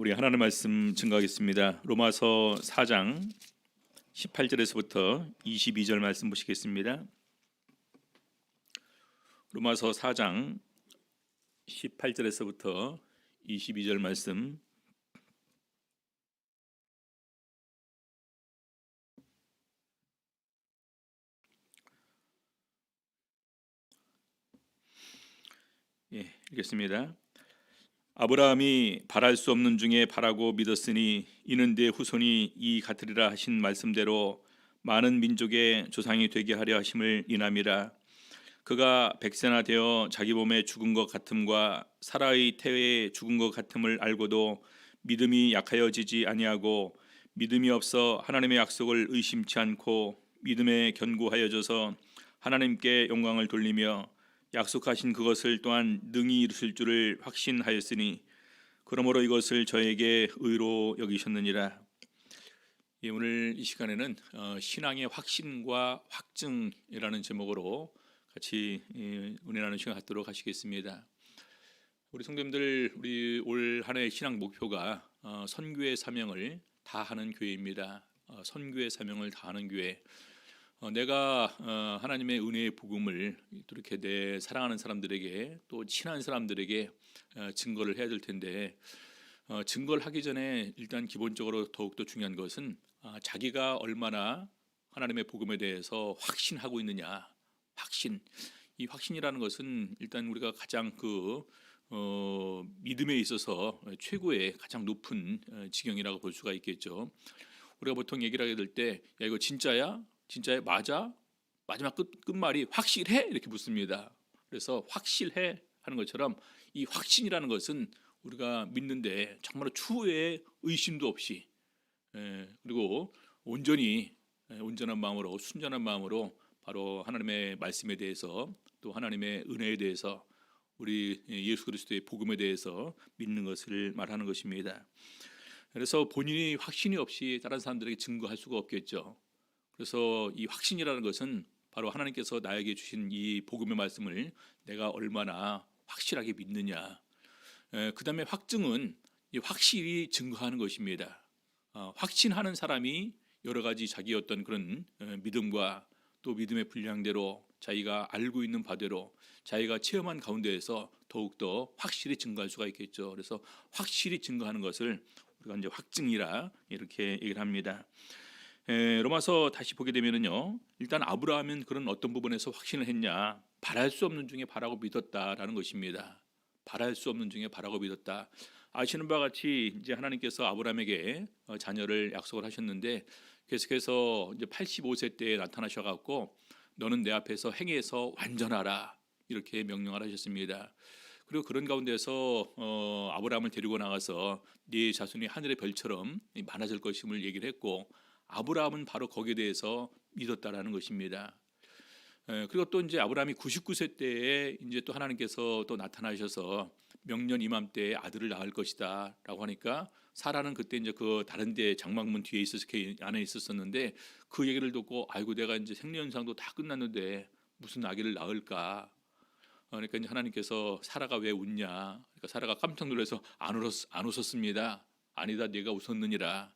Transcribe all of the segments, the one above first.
우리 하나님 말씀 증거하겠습니다. 로마서 4장 18절에서부터 22절 말씀 보시겠습니다. 로마서 4장 18절에서부터 22절 말씀 예, 읽겠습니다. 아브라함이 바랄 수 없는 중에 바라고 믿었으니 이는 내 후손이 이 같으리라 하신 말씀대로 많은 민족의 조상이 되게 하려 하심을 인함이라. 그가 백세나 되어 자기 몸에 죽은 것 같음과 사라의 태에 죽은 것 같음을 알고도 믿음이 약하여지지 아니하고 믿음이 없어 하나님의 약속을 의심치 않고 믿음에 견고하여져서 하나님께 영광을 돌리며 약속하신 그것을 또한 능히 이루실 줄을 확신하였으니 그러므로 이것을 저에게 의로 여기셨느니라. 예, 오늘 이 시간에는 어, 신앙의 확신과 확증이라는 제목으로 같이 예, 은혜 나누는 시간 갖도록 하시겠습니다. 우리 성도님들 우리 올 한해의 신앙 목표가 어, 선교의 사명을 다하는 교회입니다. 어, 선교의 사명을 다하는 교회. 어, 내가 어, 하나님의 은혜의 복음을 이렇게 내 사랑하는 사람들에게 또 친한 사람들에게 어, 증거를 해야 될 텐데 어, 증거를 하기 전에 일단 기본적으로 더욱더 중요한 것은 아, 자기가 얼마나 하나님의 복음에 대해서 확신하고 있느냐 확신 이 확신이라는 것은 일단 우리가 가장 그 어, 믿음에 있어서 최고의 가장 높은 어, 지경이라고 볼 수가 있겠죠. 우리가 보통 얘기를 하게 될 때 야 이거 진짜야? 진짜야? 맞아? 마지막 끝 끝말이 확실해? 이렇게 묻습니다. 그래서 확실해 하는 것처럼 이 확신이라는 것은 우리가 믿는데 정말 추후에 의심도 없이 예, 그리고 온전히 예, 온전한 마음으로 순전한 마음으로 바로 하나님의 말씀에 대해서 또 하나님의 은혜에 대해서 우리 예수 그리스도의 복음에 대해서 믿는 것을 말하는 것입니다. 그래서 본인이 확신이 없이 다른 사람들에게 증거할 수가 없겠죠. 그래서 이 확신이라는 것은 바로 하나님께서 나에게 주신 이 복음의 말씀을 내가 얼마나 확실하게 믿느냐. 그 다음에 확증은 이 확실히 증거하는 것입니다. 어, 확신하는 사람이 여러 가지 자기 어떤 그런 어, 믿음과 또 믿음의 분량대로 자기가 알고 있는 바대로 자기가 체험한 가운데에서 더욱더 확실히 증거할 수가 있겠죠. 그래서 확실히 증거하는 것을 우리가 이제 확증이라 이렇게 얘기를 합니다. 에, 로마서 다시 보게 되면은요. 일단 아브라함은 그런 어떤 부분에서 확신을 했냐? 바랄 수 없는 중에 바라고 믿었다라는 것입니다. 바랄 수 없는 중에 바라고 믿었다. 아시는 바와 같이 이제 하나님께서 아브라함에게 어, 자녀를 약속을 하셨는데 계속해서 이제 85세 때에 나타나셔 갖고 너는 내 앞에서 행해서 완전하라 이렇게 명령을 하셨습니다. 그리고 그런 가운데서 어, 아브라함을 데리고 나가서 네 자손이 하늘의 별처럼 많아질 것임을 얘기를 했고 아브라함은 바로 거기에 대해서 믿었다라는 것입니다. 에, 그리고 또 이제 아브라함이 99세 때에 이제 또 하나님께서 또 나타나셔서 명년 이맘때에 아들을 낳을 것이다라고 하니까 사라는 그때 이제 그 다른 데 장막문 뒤에 있어서 그 안에 있었었는데 그 얘기를 듣고 아이고 내가 이제 생리현상도 다 끝났는데 무슨 아기를 낳을까? 그러니까 이제 하나님께서 사라가 왜 웃냐? 그러니까 사라가 깜짝 놀라서 안 웃었 안 웃었습니다. 아니다 네가 웃었느니라.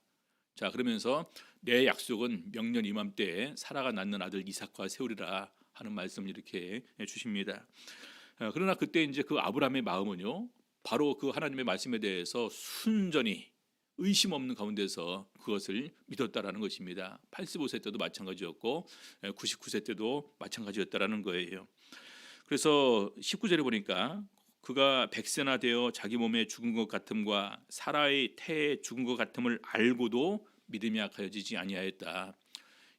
자 그러면서 내 약속은 명년 이맘때에 사라가 낳는 아들 이삭과 세우리라 하는 말씀을 이렇게 주십니다. 어, 그러나 그때 이제 그 아브라함의 마음은요, 바로 그 하나님의 말씀에 대해서 순전히 의심 없는 가운데서 그것을 믿었다라는 것입니다. 85세 때도 마찬가지였고 99세 때도 마찬가지였다라는 거예요. 그래서 19절에 보니까 그가 백세나 되어 자기 몸에 죽은 것 같음과 사라의 태에 죽은 것 같음을 알고도 믿음이 약하여지지 아니하였다.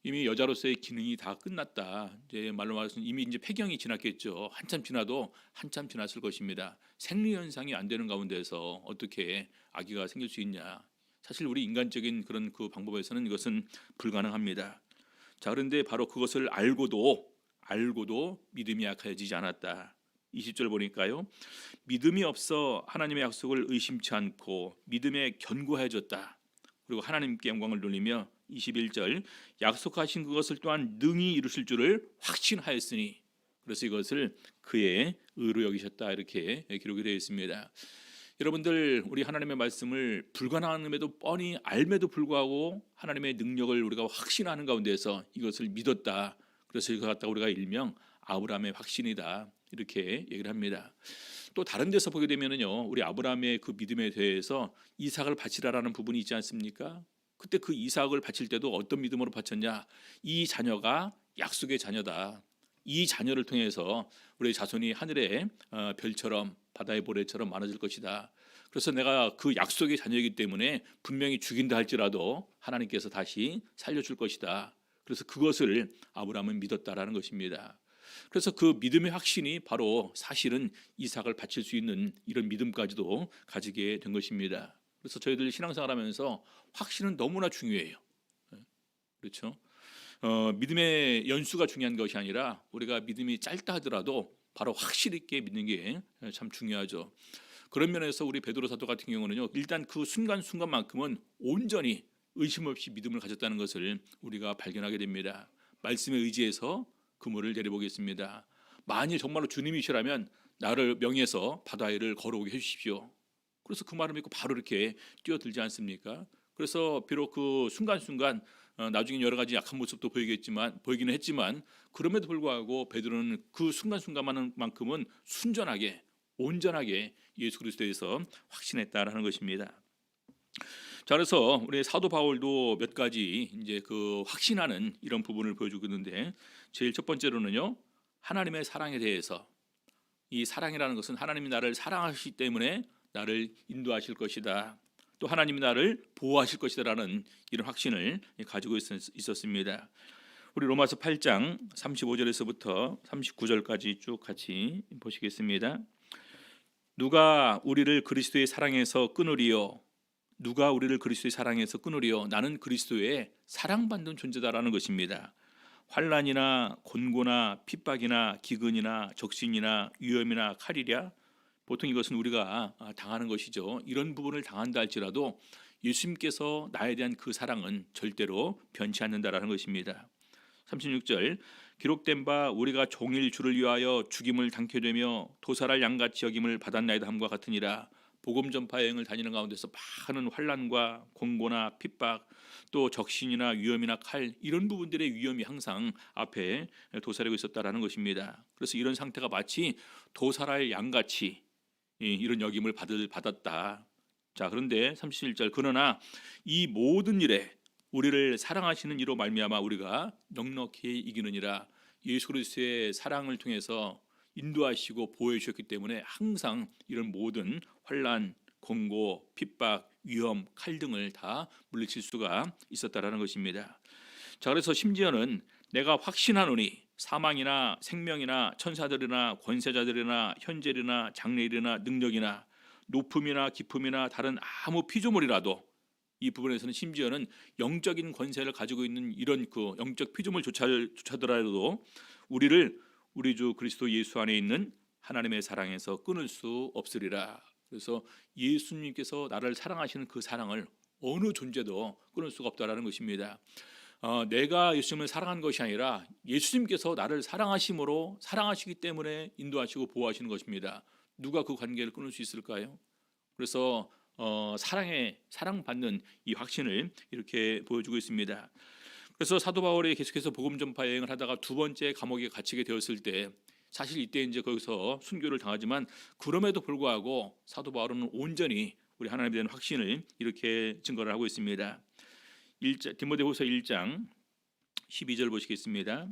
이미 여자로서의 기능이 다 끝났다. 이제 말로 말해서 이미 이제 폐경이 지났겠죠. 한참 지나도 한참 지났을 것입니다. 생리 현상이 안 되는 가운데서 어떻게 아기가 생길 수 있냐? 사실 우리 인간적인 그런 그 방법에서는 이것은 불가능합니다. 자, 그런데 바로 그것을 알고도 알고도 믿음이 약해지지 않았다. 20절 보니까요. 믿음이 없어 하나님의 약속을 의심치 않고 믿음에 견고해졌다. 그리고 하나님께 영광을 돌리며 21절 약속하신 그것을 또한 능히 이루실 줄을 확신하였으니 그래서 이것을 그의 의로 여기셨다 이렇게 기록이 되어 있습니다. 여러분들 우리 하나님의 말씀을 불가능함에도 뻔히 알매도 불구하고 하나님의 능력을 우리가 확신하는 가운데서 이것을 믿었다. 그래서 이거 갖다 우리가 일명 아브라함의 확신이다 이렇게 얘기를 합니다. 또 다른 데서 보게 되면은요 우리 아브라함의 그 믿음에 대해서 이삭을 바치라라는 부분이 있지 않습니까? 그때 그 이삭을 바칠 때도 어떤 믿음으로 바쳤냐? 이 자녀가 약속의 자녀다. 이 자녀를 통해서 우리 자손이 하늘의 어, 별처럼 바다의 모래처럼 많아질 것이다. 그래서 내가 그 약속의 자녀이기 때문에 분명히 죽인다 할지라도 하나님께서 다시 살려줄 것이다. 그래서 그것을 아브라함은 믿었다라는 것입니다. 그래서 그 믿음의 확신이 바로 사실은 이삭을 바칠 수 있는 이런 믿음까지도 가지게 된 것입니다. 그래서 저희들 신앙생활하면서 확신은 너무나 중요해요. 네. 그렇죠? 어, 믿음의 연수가 중요한 것이 아니라 우리가 믿음이 짧다 하더라도 바로 확실 있게 믿는 게 참 중요하죠. 그런 면에서 우리 베드로 사도 같은 경우는요. 일단 그 순간 순간만큼은 온전히 의심 없이 믿음을 가졌다는 것을 우리가 발견하게 됩니다. 말씀에 의지해서 그물을 내려보겠습니다. 만일 정말로 주님이시라면 나를 명예해서 바다 위를 걸어오게 해주십시오. 그래서 그 말을 믿고 바로 이렇게 뛰어들지 않습니까? 그래서 비록 그 순간순간 어, 나중에 여러 가지 약한 모습도 보이겠지만 보이기는 했지만 그럼에도 불구하고 베드로는 그 순간순간만큼은 순전하게 온전하게 예수 그리스도에서 확신했다라는 것입니다. 자 그래서 우리 사도 바울도 몇 가지 이제 그 확신하는 이런 부분을 보여주고 있는데 제일 첫 번째로는요 하나님의 사랑에 대해서 이 사랑이라는 것은 하나님이 나를 사랑하시기 때문에 나를 인도하실 것이다. 또 하나님이 나를 보호하실 것이다라는 이런 확신을 가지고 있었습니다. 우리 로마서 8장 35절에서부터 39절까지 쭉 같이 보시겠습니다. 누가 우리를 그리스도의 사랑에서 끊으리요 누가 우리를 그리스도의 사랑에서 끊으리요 나는 그리스도의 사랑받는 존재다라는 것입니다. 환란이나 곤고나 핍박이나 기근이나 적신이나 위험이나 칼이랴 보통 이것은 우리가 당하는 것이죠. 이런 부분을 당한다 할지라도 예수님께서 나에 대한 그 사랑은 절대로 변치 않는다라는 것입니다. 36절 기록된 바 우리가 종일 주를 위하여 죽임을 당케 되며 도살할 양같이 여김을 받았나이다 함과 같으니라 복음 전파 여행을 다니는 가운데서 많은 환란과 공고나 핍박 또 적신이나 위험이나 칼 이런 부분들의 위험이 항상 앞에 도사리고 있었다라는 것입니다. 그래서 이런 상태가 마치 도살할 양같이 이런 역임을 받을 받았다. 자 그런데 31절 그러나 이 모든 일에 우리를 사랑하시는 이로 말미암아 우리가 넉넉히 이기느니라 예수 그리스도의 사랑을 통해서 인도하시고 보호해 주셨기 때문에 항상 이런 모든 환란, 공고, 핍박, 위험, 칼 등을 다 물리칠 수가 있었다라는 것입니다. 자 그래서 심지어는 내가 확신하노니 사망이나 생명이나 천사들이나 권세자들이나 현재이나 장래일이나 능력이나 높음이나 깊음이나 다른 아무 피조물이라도 이 부분에서는 심지어는 영적인 권세를 가지고 있는 이런 그 영적 피조물조차더라도 우리를 우리 주 그리스도 예수 안에 있는 하나님의 사랑에서 끊을 수 없으리라. 그래서 예수님께서 나를 사랑하시는 그 사랑을 어느 존재도 끊을 수가 없다라는 것입니다. 어, 내가 예수님을 사랑한 것이 아니라 예수님께서 나를 사랑하심으로 사랑하시기 때문에 인도하시고 보호하시는 것입니다. 누가 그 관계를 끊을 수 있을까요? 그래서 어, 사랑에 사랑받는 이 확신을 이렇게 보여주고 있습니다. 그래서 사도 바울이 계속해서 복음 전파 여행을 하다가 두 번째 감옥에 갇히게 되었을 때 사실 이때 이제 거기서 순교를 당하지만 그럼에도 불구하고 사도 바울은 온전히 우리 하나님에 대한 확신을 이렇게 증거를 하고 있습니다. 1자, 디모데후서 1장 12절 보시겠습니다.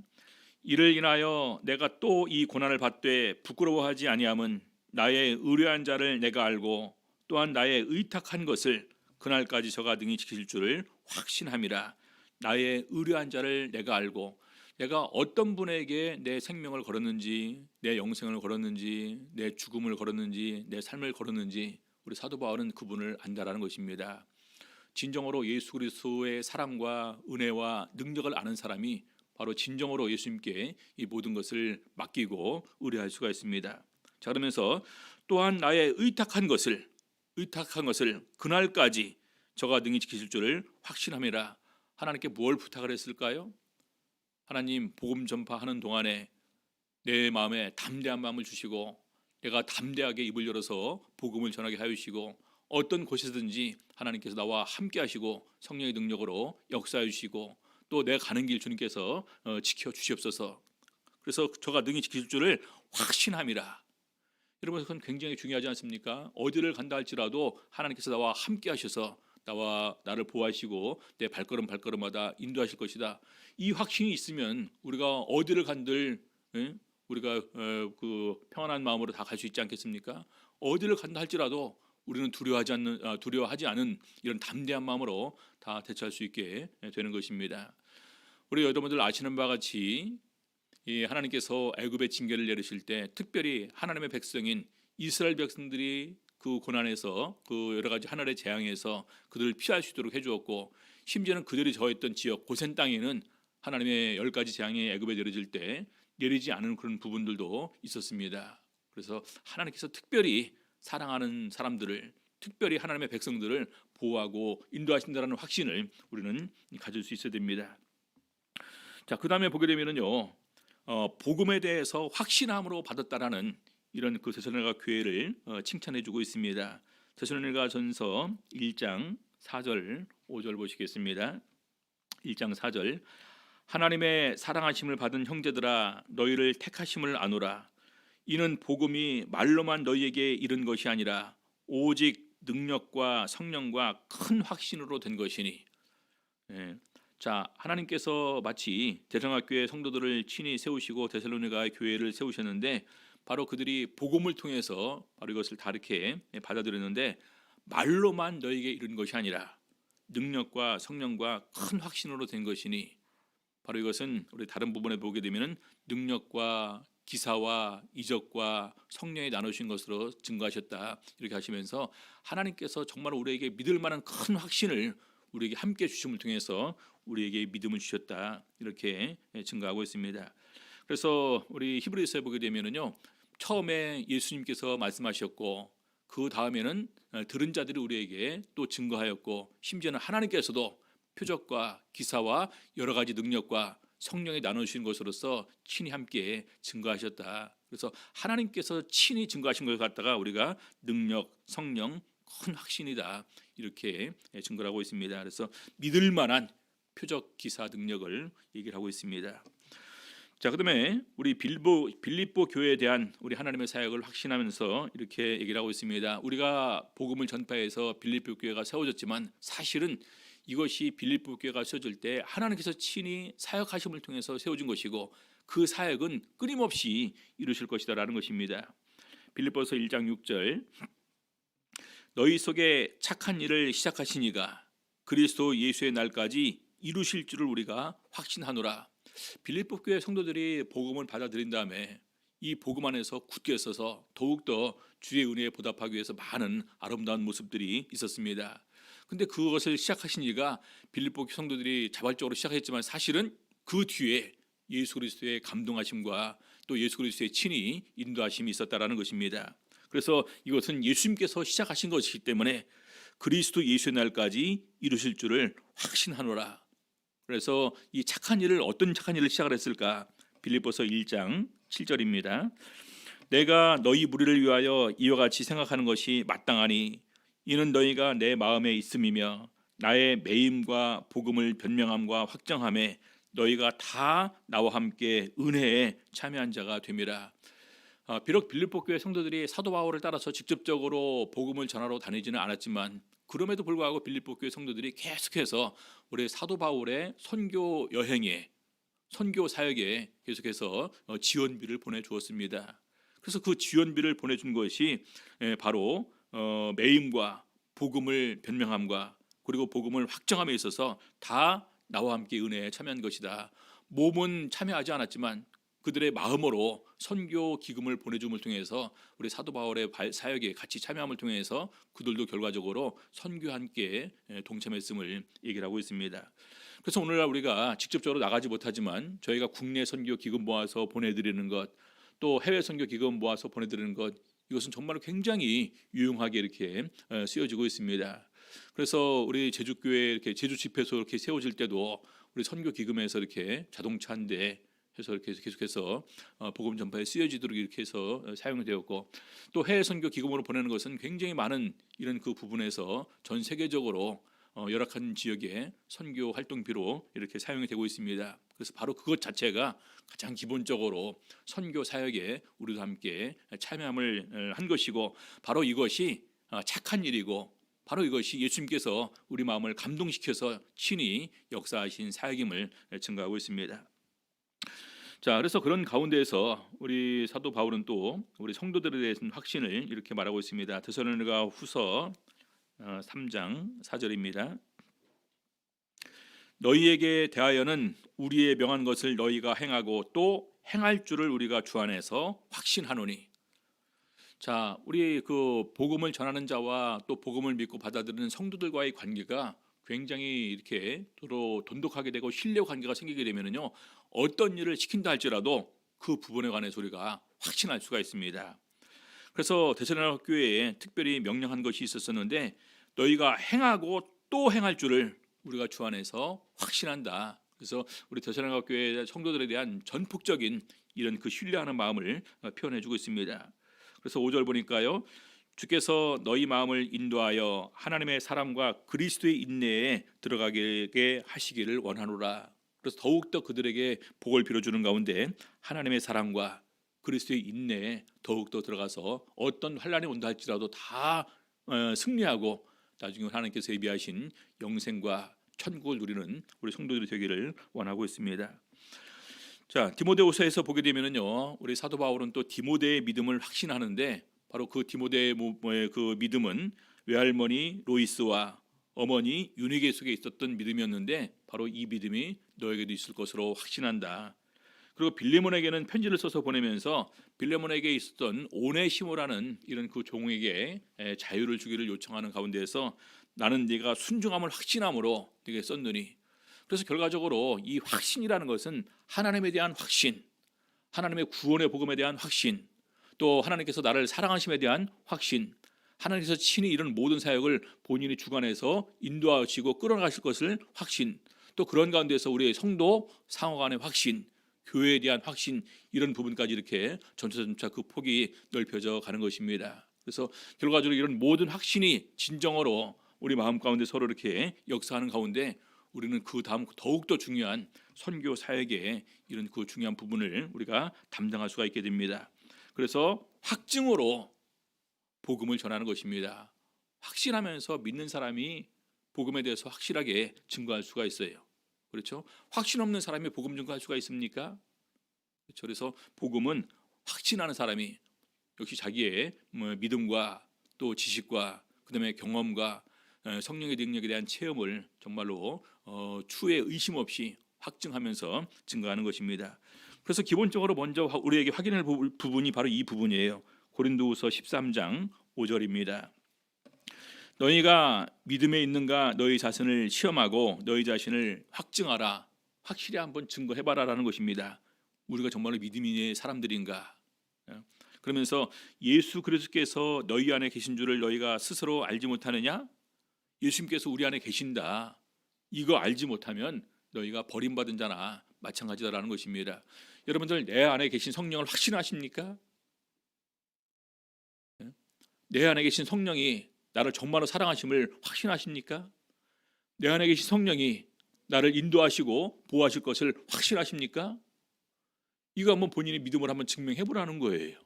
이를 인하여 내가 또 이 고난을 받되 부끄러워하지 아니함은 나의 의뢰한 자를 내가 알고 또한 나의 의탁한 것을 그날까지 저가 등이 지킬 줄을 확신함이라 나의 의뢰한 자를 내가 알고 내가 어떤 분에게 내 생명을 걸었는지 내 영생을 걸었는지 내 죽음을 걸었는지 내 삶을 걸었는지 우리 사도 바울은 그분을 안다라는 것입니다. 진정으로 예수 그리스도의 사랑과 은혜와 능력을 아는 사람이 바로 진정으로 예수님께 이 모든 것을 맡기고 의뢰할 수가 있습니다. 자 그러면서 또한 나의 의탁한 것을 의탁한 것을 그날까지 저가 능히 지키실 줄을 확신함이라 하나님께 뭘 부탁을 했을까요? 하나님 복음 전파하는 동안에 내 마음에 담대한 마음을 주시고 내가 담대하게 입을 열어서 복음을 전하게 하시고 어떤 곳에든지 하나님께서 나와 함께 하시고 성령의 능력으로 역사해 주시고 또 내가 가는 길 주님께서 어, 지켜 주시옵소서. 그래서 저가 능히 지킬 줄을 확신함이라. 여러분 그건 굉장히 중요하지 않습니까? 어디를 간다 할지라도 하나님께서 나와 함께 하셔서 나와 나를 보호하시고 내 발걸음 발걸음마다 인도하실 것이다. 이 확신이 있으면 우리가 어디를 간들 예? 우리가 어, 그 평안한 마음으로 다 갈 수 있지 않겠습니까? 어디를 간다 할지라도 우리는 두려워하지 않는 아, 두려워하지 않은 이런 담대한 마음으로 다 대처할 수 있게 되는 것입니다. 우리 여러분들 아시는 바와 같이 이 하나님께서 애굽의 징계를 내리실 때 특별히 하나님의 백성인 이스라엘 백성들이 그 고난에서 그 여러 가지 하늘의 재앙에서 그들을 피할 수 있도록 해주었고 심지어는 그들이 저했던 지역 고센 땅에는 하나님의 열 가지 재앙이 애굽에 내려질 때 내리지 않은 그런 부분들도 있었습니다. 그래서 하나님께서 특별히 사랑하는 사람들을 특별히 하나님의 백성들을 보호하고 인도하신다는 확신을 우리는 가질 수 있어야 됩니다. 자, 그 다음에 보게 되면은요, 어, 복음에 대해서 확신함으로 받았다라는 이런 그 세선일가 교회를 어, 칭찬해주고 있습니다. 세선일가 전서 1장 4절 5절 보시겠습니다. 1장 4절 하나님의 사랑하심을 받은 형제들아 너희를 택하심을 아노라 이는 복음이 말로만 너희에게 이른 것이 아니라 오직 능력과 성령과 큰 확신으로 된 것이니 예. 자 하나님께서 마치 대성학교의 성도들을 친히 세우시고 데살로니가 교회를 세우셨는데 바로 그들이 복음을 통해서 바로 이것을 다르게 받아들였는데 말로만 너에게 이른 것이 아니라 능력과 성령과 큰 확신으로 된 것이니 바로 이것은 우리 다른 부분에 보게 되면은 능력과 기사와 이적과 성령이 나누신 것으로 증거하셨다 이렇게 하시면서 하나님께서 정말 우리에게 믿을 만한 큰 확신을 우리에게 함께 주심을 통해서 우리에게 믿음을 주셨다 이렇게 증거하고 있습니다. 그래서 우리 히브리서에 보게 되면은요 처음에 예수님께서 말씀하셨고 그 다음에는 들은 자들이 우리에게 또 증거하였고 심지어는 하나님께서도 표적과 기사와 여러 가지 능력과 성령이 나누신 것으로서 친히 함께 증거하셨다. 그래서 하나님께서 친히 증거하신 걸 갖다가 우리가 능력, 성령, 큰 확신이다 이렇게 증거를 하고 있습니다. 그래서 믿을 만한 표적 기사 능력을 얘기를 하고 있습니다. 자, 그다음에 우리 빌보 빌립보 교회에 대한 우리 하나님의 사역을 확신하면서 이렇게 얘기를 하고 있습니다. 우리가 복음을 전파해서 빌립보 교회가 세워졌지만 사실은 이것이 빌립보 교회가 세워질 때 하나님께서 친히 사역하심을 통해서 세워진 것이고 그 사역은 끊임없이 이루실 것이다라는 것입니다. 빌립보서 1장 6절 너희 속에 착한 일을 시작하시니가 그리스도 예수의 날까지 이루실 줄을 우리가 확신하노라. 빌립보 교회 성도들이 복음을 받아들인 다음에 이 복음 안에서 굳게 서서 더욱더 주의 은혜에 보답하기 위해서 많은 아름다운 모습들이 있었습니다. 근데 그것을 시작하신 이가 빌립보 성도들이 자발적으로 시작했지만 사실은 그 뒤에 예수 그리스도의 감동하심과 또 예수 그리스도의 친히 인도하심이 있었다라는 것입니다. 그래서 이것은 예수님께서 시작하신 것이기 때문에 그리스도 예수의 날까지 이루실 줄을 확신하노라. 그래서 이 착한 일을 어떤 착한 일을 시작을 했을까? 빌립보서 1장 7절입니다. 내가 너희 무리를 위하여 이와 같이 생각하는 것이 마땅하니 이는 너희가 내 마음에 있음이며 나의 매임과 복음을 변명함과 확정함에 너희가 다 나와 함께 은혜에 참여한 자가 됨이라. 아, 비록 빌립보 교회 성도들이 사도 바울을 따라서 직접적으로 복음을 전하러 다니지는 않았지만 그럼에도 불구하고 빌립보 교회 성도들이 계속해서 우리 사도 바울의 선교 여행에 선교 사역에 계속해서 어, 지원비를 보내주었습니다. 그래서 그 지원비를 보내준 것이 예, 바로 어, 매임과 복음을 변명함과 그리고 복음을 확정함에 있어서 다 나와 함께 은혜에 참여한 것이다. 몸은 참여하지 않았지만 그들의 마음으로 선교 기금을 보내줌을 통해서 우리 사도 바울의 사역에 같이 참여함을 통해서 그들도 결과적으로 선교 함께 동참했음을 얘기를 하고 있습니다. 그래서 오늘날 우리가 직접적으로 나가지 못하지만 저희가 국내 선교 기금 모아서 보내드리는 것, 또 해외 선교 기금 모아서 보내드리는 것 이것은 정말 굉장히 유용하게 이렇게 쓰여지고 있습니다. 그래서 우리 제주교회 이렇게 제주 집회소 이렇게 세워질 때도 우리 선교 기금에서 이렇게 자동차 한 대, 해서 이렇게 계속해서 어, 복음 전파에 쓰여지도록 이렇게 해서 어, 사용되었고 또 해외 선교 기금으로 보내는 것은 굉장히 많은 이런 그 부분에서 전 세계적으로 어, 열악한 지역에 선교 활동비로 이렇게 사용이 되고 있습니다. 그래서 바로 그것 자체가 가장 기본적으로 선교 사역에 우리도 함께 참여함을 어, 한 것이고 바로 이것이 어, 착한 일이고 바로 이것이 예수님께서 우리 마음을 감동시켜서 친히 역사하신 사역임을 증거하고 있습니다. 자, 그래서 그런 가운데에서 우리 사도 바울은 또 우리 성도들에 대한 확신을 이렇게 말하고 있습니다. 데살로니가 후서 어, 3장 4절입니다. 너희에게 대하여는 우리의 명한 것을 너희가 행하고 또 행할 줄을 우리가 주 안에서 확신하노니. 자, 우리 그 복음을 전하는 자와 또 복음을 믿고 받아들이는 성도들과의 관계가 굉장히 이렇게 서로 돈독하게 되고 신뢰 관계가 생기게 되면은요 어떤 일을 시킨다 할지라도 그 부분에 관해서 우리가 확신할 수가 있습니다. 그래서 대선한 교회에 특별히 명령한 것이 있었었는데 너희가 행하고 또 행할 줄을 우리가 주 안에서 확신한다. 그래서 우리 대선한 교회 성도들에 대한 전폭적인 이런 그 신뢰하는 마음을 어, 표현해 주고 있습니다. 그래서 5절 보니까요. 주께서 너희 마음을 인도하여 하나님의 사랑과 그리스도의 인내에 들어가게 하시기를 원하노라. 그래서 더욱 더 그들에게 복을 빌어주는 가운데 하나님의 사랑과 그리스도의 인내에 더욱 더 들어가서 어떤 환란이 온다 할지라도 다 어, 승리하고 나중에 하나님께서 예비하신 영생과 천국을 누리는 우리 성도들이 되기를 원하고 있습니다. 자 디모데후서에서 보게 되면은요 우리 사도 바울은 또 디모데의 믿음을 확신하는데 바로 그 디모데의 그 믿음은 외할머니 로이스와 어머니 유니게 속에 있었던 믿음이었는데 바로 이 믿음이 너에게도 있을 것으로 확신한다. 그리고 빌레몬에게는 편지를 써서 보내면서 빌레몬에게 있었던 오네시모라는 이런 그 종에게 자유를 주기를 요청하는 가운데에서 나는 네가 순종함을 확신함으로 네게 썼느니 그래서 결과적으로 이 확신이라는 것은 하나님에 대한 확신, 하나님의 구원의 복음에 대한 확신, 또 하나님께서 나를 사랑하심에 대한 확신, 하나님께서 친히 이런 모든 사역을 본인이 주관해서 인도하시고 끌어가실 것을 확신, 또 그런 가운데서 우리의 성도 상호 간의 확신, 교회에 대한 확신 이런 부분까지 이렇게 점차점차 그 폭이 넓혀져 가는 것입니다. 그래서 결과적으로 이런 모든 확신이 진정으로 우리 마음 가운데 서로 이렇게 역사하는 가운데 우리는 그 다음 더욱 더 중요한 선교 사역의 이런 그 중요한 부분을 우리가 담당할 수가 있게 됩니다. 그래서 확증으로 복음을 전하는 것입니다. 확신하면서 믿는 사람이 복음에 대해서 확실하게 증거할 수가 있어요. 그렇죠? 확신 없는 사람이 복음 증거할 수가 있습니까? 그렇죠? 그래서 복음은 확신하는 사람이 역시 자기의 뭐 믿음과 또 지식과 그다음에 경험과 어, 성령의 능력에 대한 체험을 정말로 어, 추에 의심 없이 확증하면서 증거하는 것입니다. 그래서 기본적으로 먼저 우리에게 확인할 부분이 바로 이 부분이에요. 고린도후서 13장 5절입니다. 너희가 믿음에 있는가 너희 자신을 시험하고 너희 자신을 확증하라. 확실히 한번 증거해 봐라라는 것입니다. 우리가 정말로 믿음의 사람들인가? 예. 그러면서 예수 그리스도께서 너희 안에 계신 줄을 너희가 스스로 알지 못하느냐? 예수님께서 우리 안에 계신다. 이거 알지 못하면 너희가 버림받은 자나 마찬가지다라는 것입니다. 여러분들 내 안에 계신 성령을 확신하십니까? 예? 내 안에 계신 성령이 나를 정말로 사랑하심을 확신하십니까? 내 안에 계신 성령이 나를 인도하시고 보호하실 것을 확신하십니까? 이거 한번 본인의 믿음을 한번 증명해 보라는 거예요.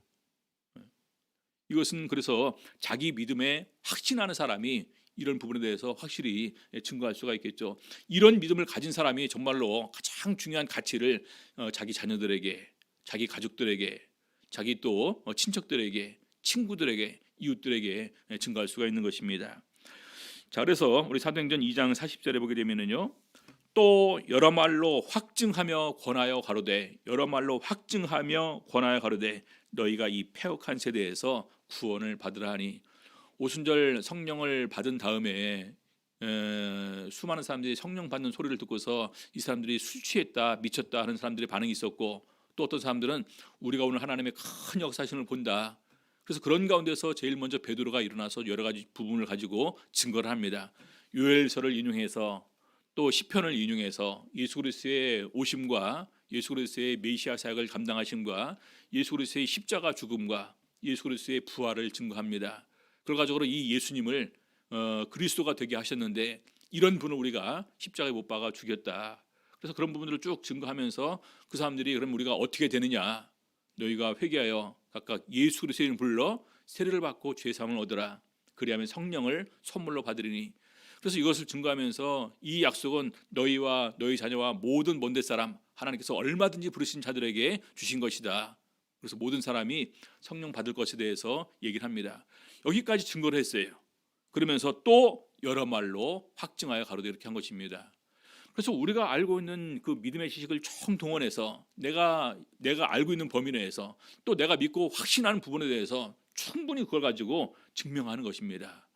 이것은 그래서 자기 믿음에 확신하는 사람이 이런 부분에 대해서 확실히 증거할 수가 있겠죠. 이런 믿음을 가진 사람이 정말로 가장 중요한 가치를 어, 자기 자녀들에게, 자기 가족들에게, 자기 또 어, 친척들에게, 친구들에게 이웃들에게 증거할 수가 있는 것입니다. 자, 그래서 우리 사도행전 2장 40절에 보게 되면은요. 또 여러 말로 확증하며 권하여 가로되 여러 말로 확증하며 권하여 가로되 너희가 이 폐역한 세대에서 구원을 받으라 하니 오순절 성령을 받은 다음에 에, 수많은 사람들이 성령 받는 소리를 듣고서 이 사람들이 술 취했다 미쳤다 하는 사람들의 반응이 있었고 또 어떤 사람들은 우리가 오늘 하나님의 큰 역사심을 본다 그래서 그런 가운데서 제일 먼저 베드로가 일어나서 여러 가지 부분을 가지고 증거를 합니다. 요엘서를 인용해서 또 시편을 인용해서 예수 그리스도의 오심과 예수 그리스도의 메시아 사역을 감당하심과 예수 그리스도의 십자가 죽음과 예수 그리스도의 부활을 증거합니다. 결과적으로 이 예수님을 어, 그리스도가 되게 하셨는데 이런 분을 우리가 십자가에 못 박아 죽였다. 그래서 그런 부분들을 쭉 증거하면서 그 사람들이 그럼 우리가 어떻게 되느냐? 너희가 회개하여 각각 예수 그리스도의 이름을 불러 세례를 받고 죄 사함을 얻으라. 그리하면 성령을 선물로 받으리니. 그래서 이것을 증거하면서 이 약속은 너희와 너희 자녀와 모든 먼데 사람 하나님께서 얼마든지 부르신 자들에게 주신 것이다. 그래서 모든 사람이 성령 받을 것에 대해서 얘기를 합니다. 여기까지 증거를 했어요. 그러면서 또 여러 말로 확증하여 가로되 이렇게 한 것입니다. 그래서 우리가 알고 있는 그 믿음의 지식을 총 동원해서 내가 내가 알고 있는 범위 내에서 또 내가 믿고 확신하는 부분에 대해서 충분히 그걸 가지고 증명하는 것입니다.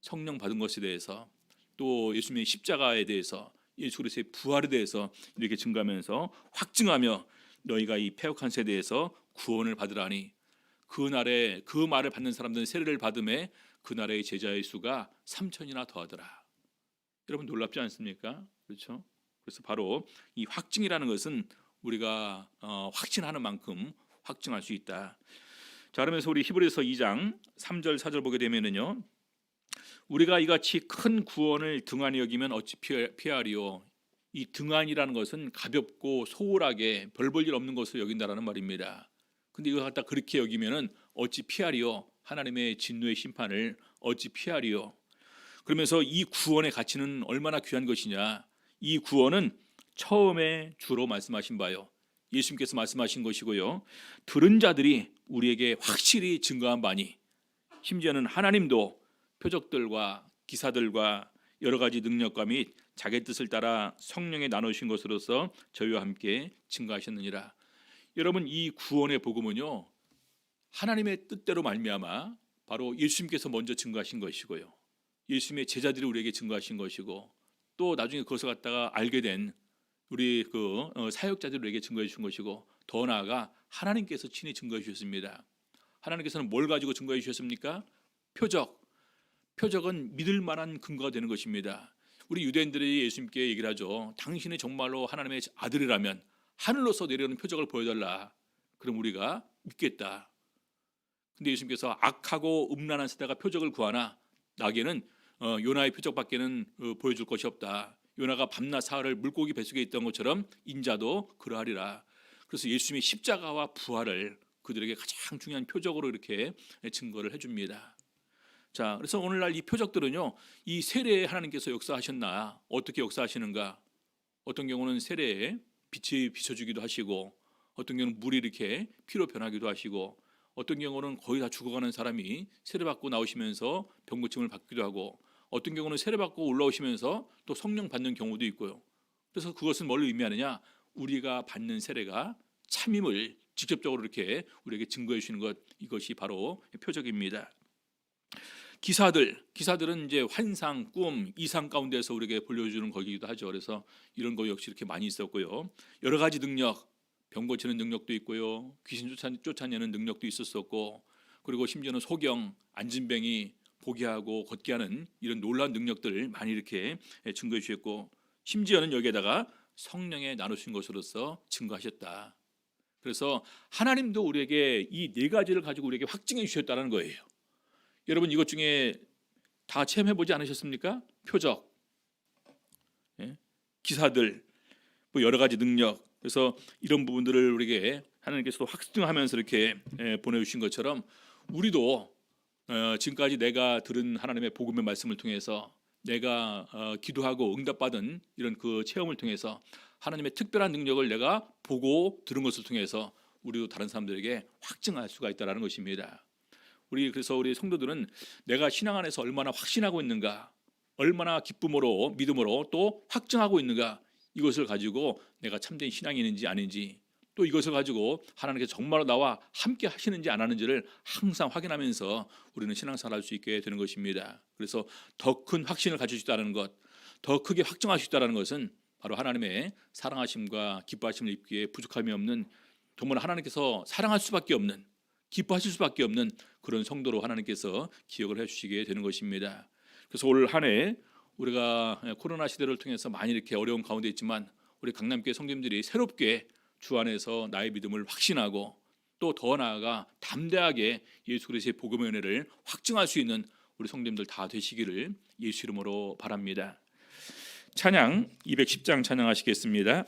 성령 받은 것에 대해서 또 예수님의 십자가에 대해서 예수 그리스도의 부활에 대해서 이렇게 증거하면서 확증하며 너희가 이 폐역한 세대에서 구원을 받으라니 그 날에 그 말을 받는 사람들은 세례를 받음에 그 날의 제자의 수가 3천이나 더하더라. 여러분 놀랍지 않습니까? 그렇죠? 그래서 바로 이 확증이라는 것은 우리가 어, 확신하는 만큼 확증할 수 있다. 자, 그러면서 우리 히브리서 2장 3절 4절 보게 되면은요. 우리가 이같이 큰 구원을 등한히 여기면 어찌 피하- 피하리요? 이 등한이라는 것은 가볍고 소홀하게 별볼 일 없는 것을 여긴다라는 말입니다. 근데 이거 갖다 그렇게 여기면은 어찌 피하리요? 하나님의 진노의 심판을 어찌 피하리요? 그러면서 이 구원의 가치는 얼마나 귀한 것이냐? 이 구원은 처음에 주로 말씀하신 바요. 예수님께서 말씀하신 것이고요. 들은 자들이 우리에게 확실히 증거한 바니 심지어는 하나님도 표적들과 기사들과 여러 가지 능력과 및 자기 뜻을 따라 성령에 나누신 것으로서 저희와 함께 증거하셨느니라. 여러분 이 구원의 복음은요. 하나님의 뜻대로 말미암아 바로 예수님께서 먼저 증거하신 것이고요. 예수님의 제자들이 우리에게 증거하신 것이고 또 나중에 그것을 갖다가 알게 된 우리 그 어, 사역자들이 우리에게 증거해 주신 것이고 더 나아가 하나님께서 친히 증거해 주셨습니다. 하나님께서는 뭘 가지고 증거해 주셨습니까? 표적. 표적은 믿을 만한 근거가 되는 것입니다. 우리 유대인들이 예수님께 얘기를 하죠. 당신이 정말로 하나님의 아들이라면 하늘로서 내려오는 표적을 보여달라. 그럼 우리가 믿겠다. 근데 예수님께서 악하고 음란한 세대가 표적을 구하나 나에게는 어, 요나의 표적밖에는 어, 보여줄 것이 없다. 요나가 밤낮 사흘을 물고기 뱃속에 있던 것처럼 인자도 그러하리라. 그래서 예수님의 십자가와 부활을 그들에게 가장 중요한 표적으로 이렇게 증거를 해줍니다. 자, 그래서 오늘날 이 표적들은요, 이 세례에 하나님께서 역사하셨나, 어떻게 역사하시는가? 어떤 경우는 세례에 빛이 비춰주기도 하시고, 어떤 경우는 물이 이렇게 피로 변하기도 하시고, 어떤 경우는 거의 다 죽어가는 사람이 세례받고 나오시면서 병고침을 받기도 하고, 어떤 경우는 세례받고 올라오시면서 또 성령 받는 경우도 있고요. 그래서 그것은 뭘 의미하느냐? 우리가 받는 세례가 참임을 직접적으로 이렇게 우리에게 증거해 주시는 것 이것이 바로 표적입니다. 기사들, 기사들은 이제 환상, 꿈, 이상 가운데서 우리에게 불려주는 거기도 하죠. 그래서 이런 거 역시 이렇게 많이 있었고요. 여러 가지 능력, 병 고치는 능력도 있고요. 귀신 쫓아, 쫓아 내는 능력도 있었었고, 그리고 심지어는 소경, 안진뱅이 보게 하고 걷게 하는 이런 놀라운 능력들을 많이 이렇게 증거해 주셨고, 심지어는 여기에다가 성령에 나누신 것으로서 증거하셨다. 그래서 하나님도 우리에게 이 네 가지를 가지고 우리에게 확증해 주셨다는 거예요. 여러분 이것 중에 다 체험해 보지 않으셨습니까? 표적, 예? 기사들, 뭐 여러 가지 능력. 그래서 이런 부분들을 우리에게 하나님께서도 확증하면서 이렇게 예, 보내주신 것처럼 우리도 어, 지금까지 내가 들은 하나님의 복음의 말씀을 통해서 내가 어, 기도하고 응답받은 이런 그 체험을 통해서 하나님의 특별한 능력을 내가 보고 들은 것을 통해서 우리도 다른 사람들에게 확증할 수가 있다라는 것입니다. 우리 그래서 우리 성도들은 내가 신앙 안에서 얼마나 확신하고 있는가, 얼마나 기쁨으로 믿음으로 또 확증하고 있는가 이것을 가지고 내가 참된 신앙인인지 아닌지 또 이것을 가지고 하나님께서 정말로 나와 함께 하시는지 안 하는지를 항상 확인하면서 우리는 신앙생활 할수 있게 되는 것입니다. 그래서 더 큰 확신을 가질 수 있다는 것, 더 크게 확정할 수 있다는 것은 바로 하나님의 사랑하심과 기뻐하심을 입기에 부족함이 없는 정말 하나님께서 사랑할 수밖에 없는 기뻐하실 수밖에 없는 그런 성도로 하나님께서 기억을 해주시게 되는 것입니다. 그래서 올 한 해 우리가 코로나 시대를 통해서 많이 이렇게 어려운 가운데 있지만 우리 강남교회 성도님들이 새롭게 주 안에서 나의 믿음을 확신하고 또 더 나아가 담대하게 예수 그리스도의 복음의 은혜를 확증할 수 있는 우리 성도님들 다 되시기를 예수 이름으로 바랍니다. 찬양 210장 찬양하시겠습니다.